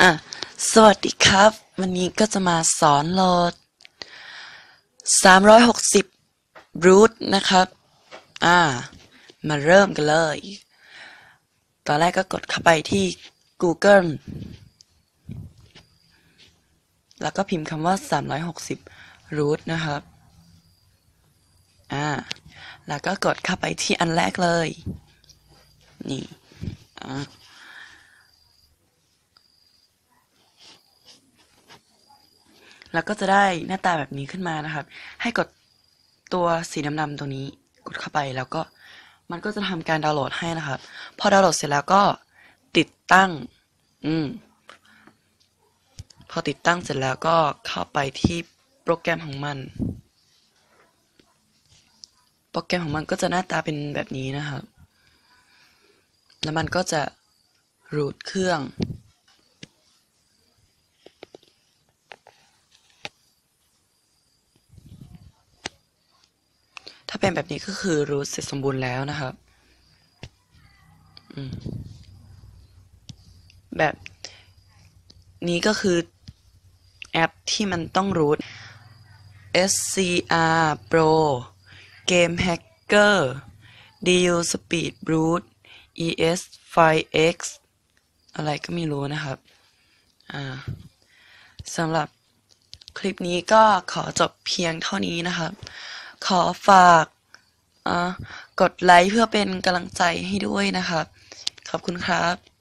อะสวัสดีครับ วันนี้ก็จะมาสอนโหลด 360 root นะครับ อ่า มาเริ่มกันเลย ตอนแรกก็กดเข้าไปที่ Google แล้วก็พิมพ์คำว่า 360 root นะครับ อ่า แล้วก็กดเข้าไปที่อันแรกเลย นี่ อ่า แล้วก็จะได้หน้าตาแบบนี้ขึ้นมานะครับ ให้กดตัวสีดำๆตรงนี้กดเข้าไปแล้วก็มันก็จะทำการดาวน์โหลดให้นะครับ พอดาวน์โหลดเสร็จแล้วก็ติดตั้ง อืม พอติดตั้งเสร็จแล้วก็เข้าไปที่โปรแกรมของมัน โปรแกรมของมันก็จะหน้าตาเป็นแบบนี้นะครับ แล้วมันก็จะรูทเครื่อง ถ้าเป็นแบบนี้ก็คือรูทเสร็จสมบูรณ์แล้วนะครับแบบนี้ก็คือแอปที่มันต้องรูท SCR Pro Game Hacker DU Speed Root ES 5X อะไรก็ไม่รู้นะครับสำหรับคลิปนี้ก็ขอจบเพียงเท่านี้นะครับ ขอฝากกดไลค์เพื่อเป็นกำลังใจให้ด้วยนะครับ ขอบคุณครับ